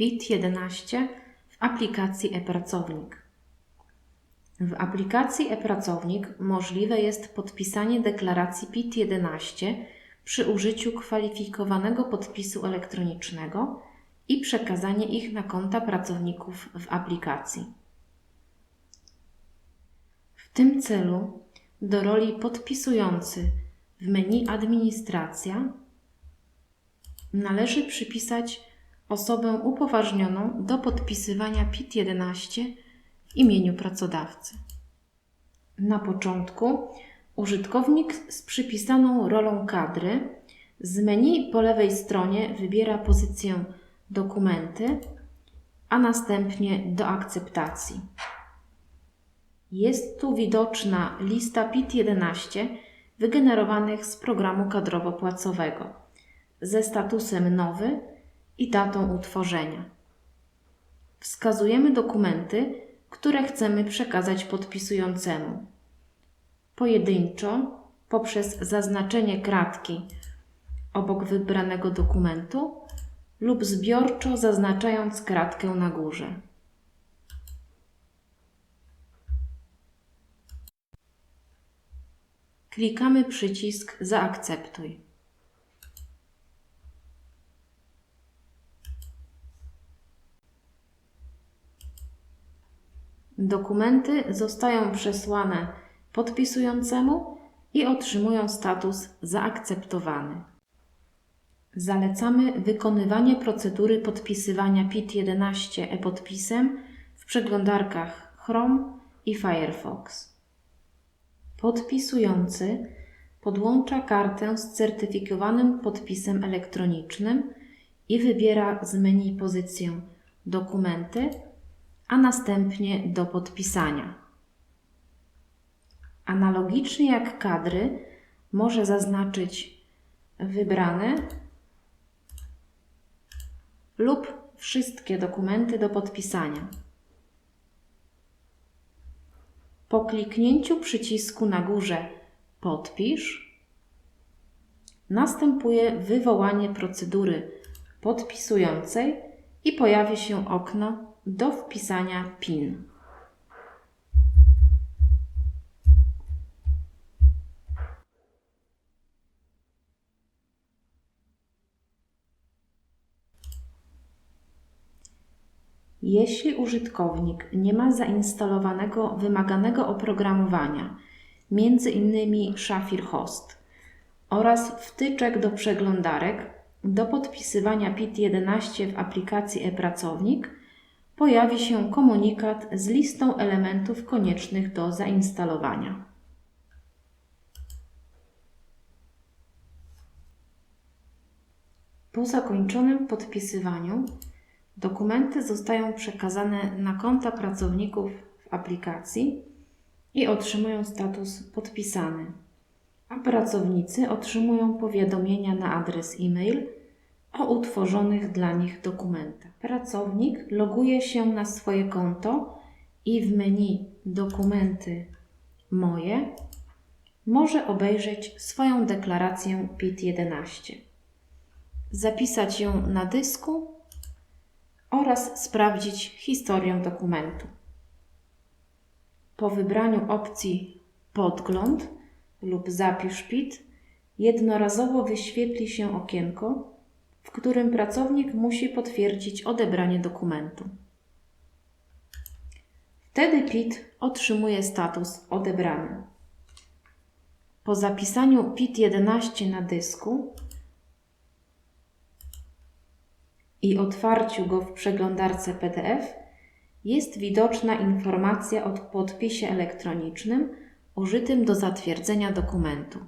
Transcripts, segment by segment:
PIT-11 w aplikacji e-pracownik. W aplikacji e-pracownik możliwe jest podpisanie deklaracji PIT-11 przy użyciu kwalifikowanego podpisu elektronicznego i przekazanie ich na konta pracowników w aplikacji. W tym celu do roli podpisujący w menu Administracja należy przypisać osobę upoważnioną do podpisywania PIT-11 w imieniu pracodawcy. Na początku użytkownik z przypisaną rolą kadry z menu po lewej stronie wybiera pozycję Dokumenty, a następnie do akceptacji. Jest tu widoczna lista PIT-11 wygenerowanych z programu kadrowo-płacowego ze statusem nowy i datą utworzenia. Wskazujemy dokumenty, które chcemy przekazać podpisującemu. Pojedynczo poprzez zaznaczenie kratki obok wybranego dokumentu lub zbiorczo zaznaczając kratkę na górze. Klikamy przycisk Zaakceptuj. Dokumenty zostają przesłane podpisującemu i otrzymują status zaakceptowany. Zalecamy wykonywanie procedury podpisywania PIT-11 e-podpisem w przeglądarkach Chrome i Firefox. Podpisujący podłącza kartę z certyfikowanym podpisem elektronicznym i wybiera z menu pozycję Dokumenty, a następnie do podpisania. Analogicznie jak kadry, może zaznaczyć wybrane lub wszystkie dokumenty do podpisania. Po kliknięciu przycisku na górze Podpisz następuje wywołanie procedury podpisującej i pojawi się okno do wpisania PIN. Jeśli użytkownik nie ma zainstalowanego wymaganego oprogramowania, m.in. Shafir Host oraz wtyczek do przeglądarek do podpisywania PIT-11 w aplikacji e-pracownik, pojawi się komunikat z listą elementów koniecznych do zainstalowania. Po zakończonym podpisywaniu Dokumenty zostają przekazane na konta pracowników w aplikacji i otrzymują status podpisany, a pracownicy otrzymują powiadomienia na adres e-mail o utworzonych dla nich dokumentach. Pracownik loguje się na swoje konto i w menu Dokumenty Moje może obejrzeć swoją deklarację PIT-11, zapisać ją na dysku oraz sprawdzić historię dokumentu. Po wybraniu opcji Podgląd lub Zapisz PIT jednorazowo wyświetli się okienko, w którym pracownik musi potwierdzić odebranie dokumentu. Wtedy PIT otrzymuje status odebrany. Po zapisaniu PIT-11 na dysku i otwarciu go w przeglądarce PDF jest widoczna informacja o podpisie elektronicznym użytym do zatwierdzenia dokumentu.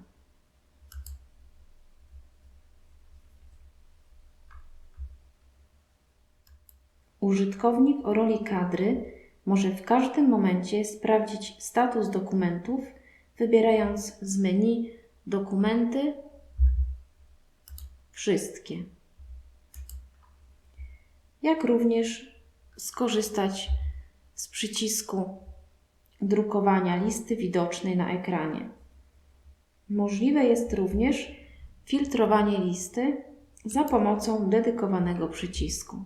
Użytkownik o roli kadry może w każdym momencie sprawdzić status dokumentów, wybierając z menu Dokumenty Wszystkie jak również skorzystać z przycisku drukowania listy widocznej na ekranie. Możliwe jest również filtrowanie listy za pomocą dedykowanego przycisku.